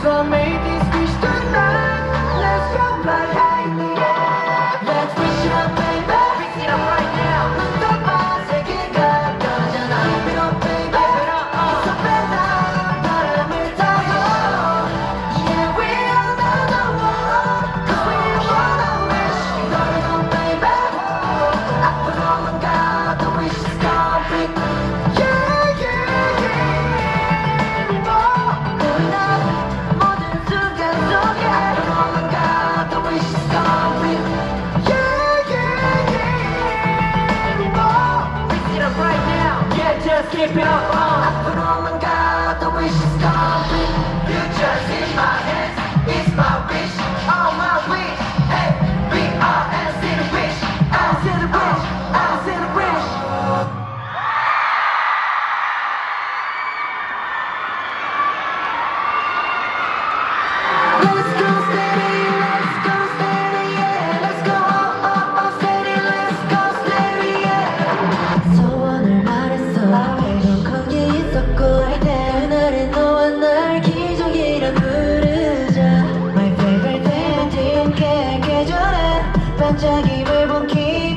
from me. Filipino 예전엔 반짝임을 본기